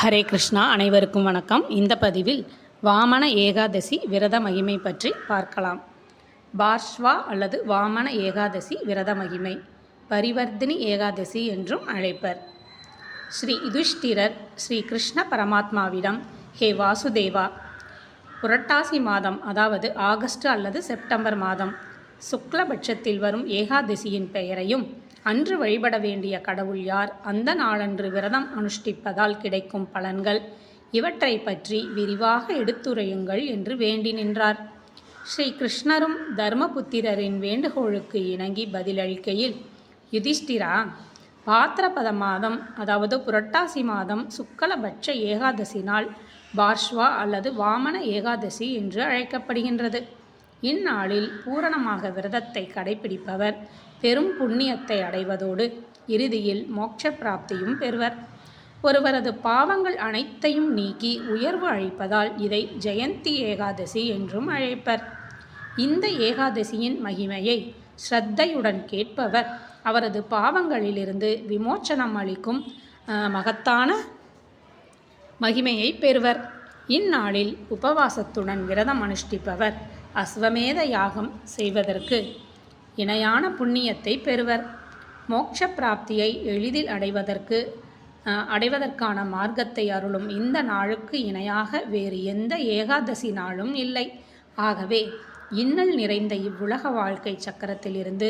ஹரே கிருஷ்ணா அனைவருக்கும் வணக்கம். இந்த பதிவில் வாமன ஏகாதசி விரத மகிமை பற்றி பார்க்கலாம். பார்ஷ்வா அல்லது வாமன ஏகாதசி விரத மகிமை பரிவர்த்தினி ஏகாதசி என்றும் அழைப்பர். ஸ்ரீ யுதிஷ்டிரர் ஸ்ரீ கிருஷ்ண பரமாத்மாவிடம் ஹே வாசுதேவா புரட்டாசி மாதம் அதாவது ஆகஸ்ட் அல்லது செப்டம்பர் மாதம் சுக்லபட்சத்தில் வரும் ஏகாதசியின் பெயரையும் அன்று வழிபட வேண்டிய கடவுள் யார்? அந்த நாளன்று விரதம் அனுஷ்டிப்பதால் கிடைக்கும் பலன்கள். இவற்றை பற்றி விரிவாக எடுத்துரையுங்கள் என்று வேண்டி நின்றார். ஸ்ரீ கிருஷ்ணரும் தர்மபுத்திரரின் வேண்டுகோளுக்கு இணங்கி பதிலளிக்கையில் யுதிஷ்டிரா பாத்திரபத மாதம் அதாவது புரட்டாசி மாதம் சுக்கலபட்ச ஏகாதசி நாள் பார்ஷ்வா அல்லது வாமன ஏகாதசி என்று அழைக்கப்படுகின்றது. இந்நாளில் பூரணமாக விரதத்தை கடைபிடிப்பவர். பெரும் புண்ணியத்தை அடைவதோடு இறுதியில் மோட்ச பிராப்தியும் பெறுவர். ஒருவரது பாவங்கள் அனைத்தையும் நீக்கி உயர்வு அழிப்பதால் இதை ஜெயந்தி ஏகாதசி என்றும் அழைப்பர். இந்த ஏகாதசியின் மகிமையை ஸ்ரத்தையுடன் கேட்பவர். அவரது பாவங்களிலிருந்து விமோச்சனம் அளிக்கும் மகத்தான மகிமையை பெறுவர். இந்நாளில் உபவாசத்துடன் விரதம் அனுஷ்டிப்பவர். அஸ்வமேத யாகம் செய்வதற்கு இணையான புண்ணியத்தை பெறுவர். மோட்ச பிராப்தியை எளிதில் அடைவதற்கு அடைவதற்கான மார்க்கத்தை அருளும் இந்த நாளுக்கு இணையாக வேறு எந்த ஏகாதசி நாளும் இல்லை. ஆகவே இன்னல் நிறைந்த இவ்வுலக வாழ்க்கை சக்கரத்திலிருந்து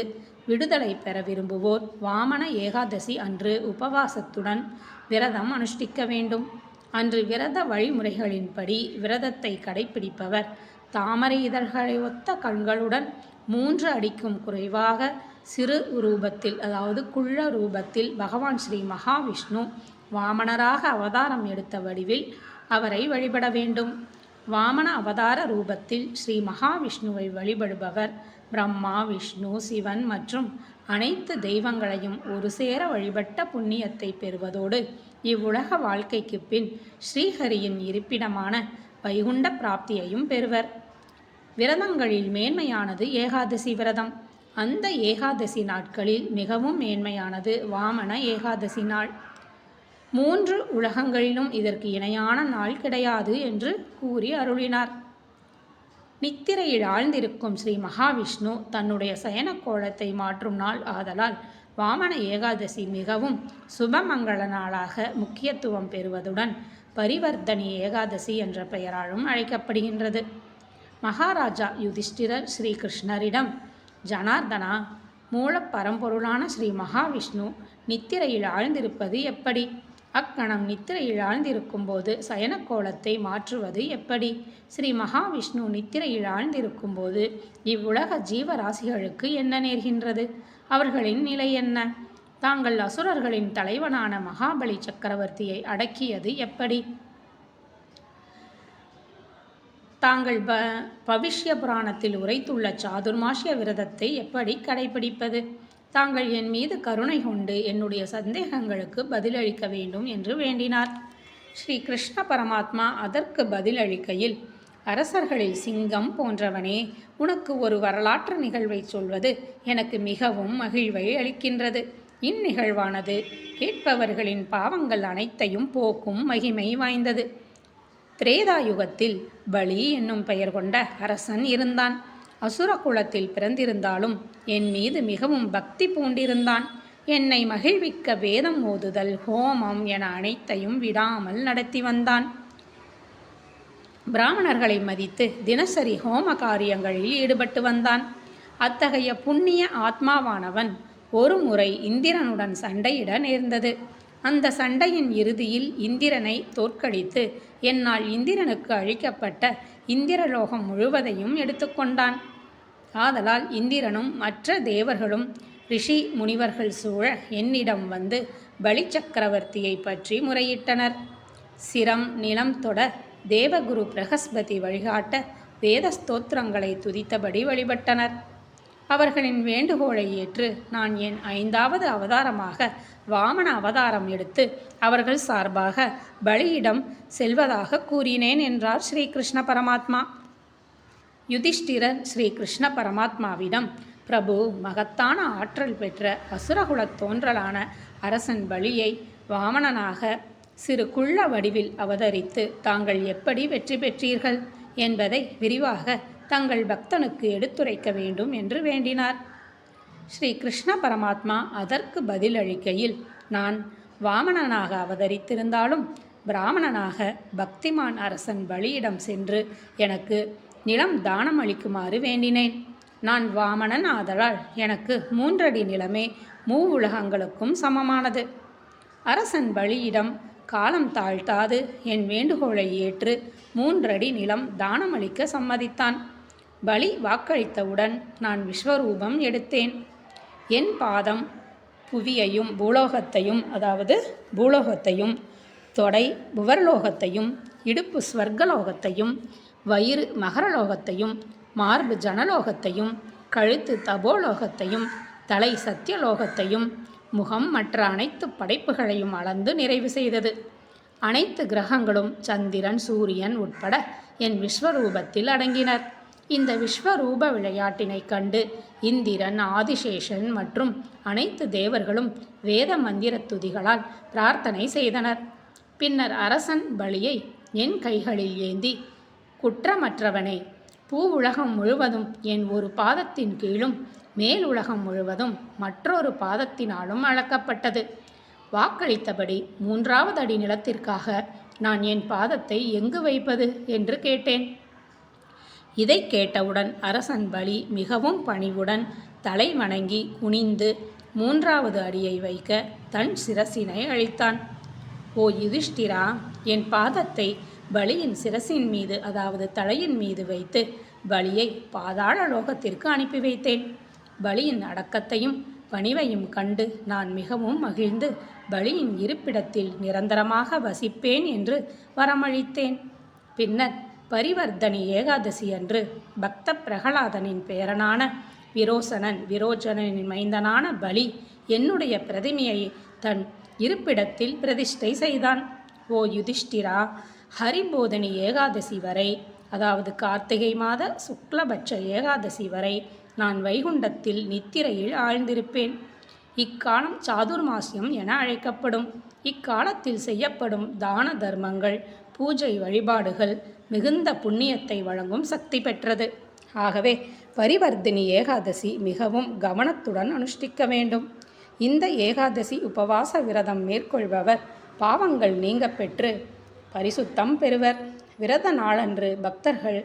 விடுதலை பெற விரும்புவோர் வாமன ஏகாதசி அன்று உபவாசத்துடன் விரதம் அனுஷ்டிக்க வேண்டும். அன்று விரத வழிமுறைகளின்படி விரதத்தை கடைபிடிப்பவர் தாமரை இதழ்களை ஒத்த கண்களுடன் மூன்று அடிக்கும் குறைவாக சிறு ரூபத்தில் அதாவது குள்ள ரூபத்தில் பகவான் ஸ்ரீ மகாவிஷ்ணு வாமனராக அவதாரம் எடுத்த வடிவில் அவரை வழிபட வேண்டும். வாமன அவதார ரூபத்தில் ஸ்ரீ மகாவிஷ்ணுவை வழிபடுபவர் பிரம்மா விஷ்ணு சிவன் மற்றும் அனைத்து தெய்வங்களையும் ஒரு சேர வழிபட்ட புண்ணியத்தை பெறுவதோடு இவ்வுலக வாழ்க்கைக்கு பின் ஸ்ரீஹரியின் இருப்பிடமான வைகுண்ட பிராப்தியையும் பெறுவர். விரதங்களில் மேன்மையானது ஏகாதசி விரதம். அந்த ஏகாதசி நாட்களில் மிகவும் மேன்மையானது வாமன ஏகாதசி நாள். மூன்று உலகங்களிலும் இதற்கு இணையான நாள் கிடையாது என்று கூறி அருளினார். நித்திரையில் ஆழ்ந்திருக்கும் ஸ்ரீ மகாவிஷ்ணு தன்னுடைய சயன கோலத்தை மாற்றும் நாள் ஆதலால் வாமன ஏகாதசி மிகவும் சுபமங்கள நாளாக முக்கியத்துவம் பெறுவதுடன் பரிவர்த்தனி ஏகாதசி என்ற பெயராலும் அழைக்கப்படுகின்றது. மகாராஜா யுதிஷ்டிரர் ஸ்ரீகிருஷ்ணரிடம் ஜனார்தனா மூலப்பரம்பொருளான ஸ்ரீ மகாவிஷ்ணு நித்திரையில் ஆழ்ந்திருப்பது எப்படி? அக்கணம் நித்திரையில் ஆழ்ந்திருக்கும் போது சயனக்கோலத்தை மாற்றுவது எப்படி? ஸ்ரீ மகாவிஷ்ணு நித்திரையில் ஆழ்ந்திருக்கும் போது இவ்வுலக ஜீவராசிகளுக்கு என்ன நேர்கின்றது? அவர்களின் நிலை என்ன? தாங்கள் அசுரர்களின் தலைவனான மகாபலி சக்கரவர்த்தியை அடக்கியது எப்படி? தாங்கள் ப பவிஷ்ய புராணத்தில் உரைத்துள்ள சாதுர்மாசிய விரதத்தை எப்படி கடைபிடிப்பது தாங்கள் என் மீது கருணை கொண்டு என்னுடைய சந்தேகங்களுக்கு பதிலளிக்க வேண்டும் என்று வேண்டினார். ஸ்ரீ கிருஷ்ண பரமாத்மா அதற்கு பதிலளிக்கையில் அரசர்களில் சிங்கம் போன்றவனே உனக்கு ஒரு வரலாற்று நிகழ்வை சொல்வது எனக்கு மிகவும் மகிழ்வை அளிக்கின்றது. இந்நிகழ்வானது கேட்பவர்களின் பாவங்கள் அனைத்தையும் போக்கும் மகிமை வாய்ந்தது. திரேதாயுகத்தில் பலி என்னும் பெயர் கொண்ட அரசன் இருந்தான். அசுர குலத்தில் பிறந்திருந்தாலும் என் மீது மிகவும் பக்தி பூண்டிருந்தான். என்னை மகிழ்விக்க வேதம் ஓதுதல் ஹோமம் என அனைத்தையும் விடாமல் நடத்தி வந்தான். பிராமணர்களை மதித்து தினசரி ஹோம காரியங்களில் ஈடுபட்டு வந்தான். அத்தகைய புண்ணிய ஆத்மாவானவன் ஒரு முறை இந்திரனுடன் சண்டையிட நேர்ந்தது. அந்த சண்டையின் இறுதியில் இந்திரனை தோற்கடித்து என்னால் இந்திரனுக்கு அழிக்கப்பட்ட இந்திரலோகம் முழுவதையும் எடுத்துக்கொண்டான் ஆதலால் இந்திரனும் மற்ற தேவர்களும் ரிஷி முனிவர்கள் சூழ என்னிடம் வந்து பலி சக்கரவர்த்தியை பற்றி முறையிட்டனர். சிரம் நிலம் தொட தேவகுரு பிரகஸ்பதி வழிகாட்ட வேத ஸ்தோத்திரங்களை துதித்தபடி வழிபட்டனர். அவர்களின் வேண்டுகோளை ஏற்று நான் என் ஐந்தாவது அவதாரமாக வாமன அவதாரம் எடுத்து அவர்கள் சார்பாக பலியிடம் செல்வதாக கூறினேன் என்றார் ஸ்ரீகிருஷ்ண பரமாத்மா. யுதிஷ்டிரர் ஸ்ரீகிருஷ்ண பரமாத்மாவிடம் பிரபு மகத்தான ஆற்றல் பெற்ற அசுரகுலத் தோன்றலான அரசன் பலியை வாமனனாக சிறு குள்ள வடிவில் அவதரித்து தாங்கள் எப்படி வெற்றி பெற்றீர்கள்? என்பதை விரிவாக தங்கள் பக்தனுக்கு எடுத்துரைக்க வேண்டும் என்று வேண்டினார். ஸ்ரீ கிருஷ்ண பரமாத்மா அதற்கு பதிலளிக்கையில் நான் வாமணனாக அவதரித்திருந்தாலும் பிராமணனாக பக்திமான் அரசன் பலியிடம் சென்று எனக்கு நிலம் தானம் அளிக்குமாறு வேண்டினேன். நான் வாமணன் ஆதலால் எனக்கு மூன்றடி நிலமே மூ உலகங்களுக்கும் சமமானது. அரசன் பலியிடம் காலம் தாழ்த்தாது என் வேண்டுகோளை ஏற்று மூன்றடி நிலம் தானமளிக்க சம்மதித்தான். பலி வாக்களித்தவுடன் நான் விஸ்வரூபம் எடுத்தேன். என் பாதம் புவியையும் பூலோகத்தையும் அதாவது பூலோகத்தையும் தொடை புவர்லோகத்தையும் இடுப்பு ஸ்வர்கலோகத்தையும் வயிறு மகரலோகத்தையும் மார்பு ஜனலோகத்தையும் கழுத்து தபோலோகத்தையும் தலை சத்தியலோகத்தையும் முகம் மற்ற அனைத்து படைப்புகளையும் அளந்து நிறைவு செய்தது. அனைத்து கிரகங்களும் சந்திரன் சூரியன் உட்பட என் விஸ்வரூபத்தில் அடங்கினர். இந்த விஸ்வரூப விளையாட்டினை கண்டு இந்திரன் ஆதிசேஷன் மற்றும் அனைத்து தேவர்களும் வேத மந்திர துதிகளால் பிரார்த்தனை செய்தனர். பின்னர் அரசன் பலியை என் கைகளில் ஏந்தி குற்றமற்றவனே பூ உலகம் முழுவதும் என் ஒரு பாதத்தின் கீழும் மேல் உலகம் முழுவதும் மற்றொரு பாதத்தினாலும் அளக்கப்பட்டது. வாக்களித்தபடி மூன்றாவது அடி நிலத்திற்காக நான் என் பாதத்தை எங்கு வைப்பது? என்று கேட்டேன். இதை கேட்டவுடன் அரசன் பலி மிகவும் பணிவுடன் தலை வணங்கி குனிந்து மூன்றாவது அடியை வைக்க தன் சிரசினை அழித்தான். ஓ யுதிஷ்டிரா என் பாதத்தை பலியின் சிரசின் மீது அதாவது தலையின் மீது வைத்து பலியை பாதாள லோகத்திற்கு அனுப்பி வைத்தேன். பலியின் அடக்கத்தையும் பணிவையும் கண்டு நான் மிகவும் மகிழ்ந்து பலியின் இருப்பிடத்தில் நிரந்தரமாக வசிப்பேன் என்று வரமளித்தேன். பின்னர் பரிவர்த்தனி ஏகாதசி அன்று பக்த பிரகலாதனின் பேரனான விரோசனன் விரோச்சனனின் மைந்தனான பலி என்னுடைய பிரதிமையை தன் இருப்பிடத்தில் பிரதிஷ்டை செய்தான். ஓ யுதிஷ்டிரா ஹரிபோதனி ஏகாதசி வரை அதாவது கார்த்திகை மாத சுக்லபட்ச ஏகாதசி வரை நான் வைகுண்டத்தில் நித்திரையில் ஆழ்ந்திருப்பேன். இக்காலம் சாதுர்மாசியம் என அழைக்கப்படும். இக்காலத்தில் செய்யப்படும் தான தர்மங்கள் பூஜை வழிபாடுகள் மிகுந்த புண்ணியத்தை வழங்கும் சக்தி பெற்றது. ஆகவே பரிவர்த்தினி ஏகாதசி மிகவும் கவனத்துடன் அனுஷ்டிக்க வேண்டும். இந்த ஏகாதசி உபவாச விரதம் மேற்கொள்பவர் பாவங்கள் நீங்க பெற்று பரிசுத்தம் பெறுவர். விரத நாளன்று பக்தர்கள்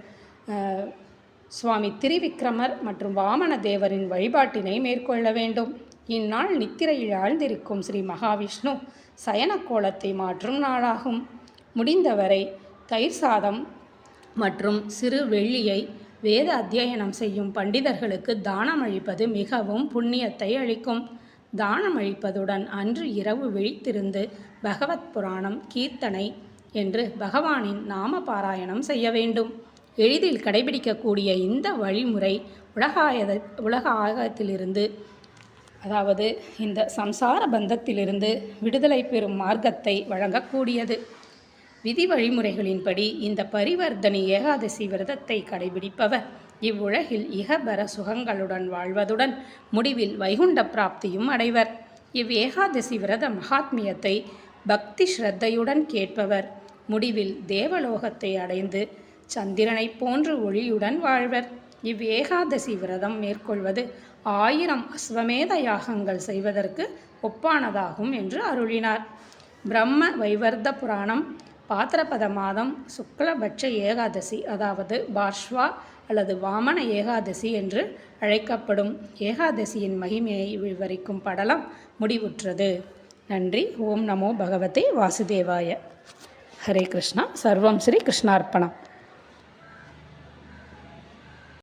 சுவாமி திரிவிக்ரமர் மற்றும் வாமன தேவரின் வழிபாட்டினை மேற்கொள்ள வேண்டும். இந்நாள் நித்திரையில் ஆழ்ந்திருக்கும் ஸ்ரீ மகாவிஷ்ணு சயன கோலத்தை மாற்றும் நாளாகும். முடிந்தவரை தயிர் சாதம் மற்றும் சிறு வெள்ளியை வேத அத்தியனம் செய்யும் பண்டிதர்களுக்கு தானம் அளிப்பது மிகவும் புண்ணியத்தை அளிக்கும். தானம் அளிப்பதுடன் அன்று இரவு விழித்திருந்து பகவத் புராணம் கீர்த்தனை என்று பகவானின் நாம பாராயணம் செய்ய வேண்டும். எளிதில் கடைபிடிக்கக்கூடிய இந்த வழிமுறை உலகாயத உலக ஆயத்திலிருந்து அதாவது இந்த சம்சார பந்தத்திலிருந்து விடுதலை பெறும் மார்க்கத்தை வழங்கக்கூடியது. விதி வழிமுறைகளின்படி இந்த பரிவர்த்தனை ஏகாதசி விரதத்தை கடைபிடிப்பவர். இவ்வுலகில் இகபர சுகங்களுடன் வாழ்வதுடன் முடிவில் வைகுண்ட பிராப்தியும் அடைவர். இவ் ஏகாதசி விரத மகாத்மியத்தை பக்தி ஸ்ரத்தையுடன் கேட்பவர். முடிவில் தேவலோகத்தை அடைந்து சந்திரனைப் போன்று ஒளியுடன் வாழ்வர். இவ் ஏகாதசி விரதம் மேற்கொள்வது ஆயிரம் அஸ்வமேத யாகங்கள் செய்வதற்கு ஒப்பானதாகும் என்று அருளினார். பிரம்ம வைவர்த புராணம் பாத்திரபத மாதம் சுக்லபட்ச ஏகாதசி அதாவது பார்ஷ்வா அல்லது வாமன ஏகாதசி என்று அழைக்கப்படும் ஏகாதசியின் மகிமையை விவரிக்கும் படலம் முடிவுற்றது. நன்றி. ஓம் நமோ பகவதே வாசுதேவாய. ஹரே கிருஷ்ணா. சர்வம் ஸ்ரீ கிருஷ்ணார்ப்பணம்.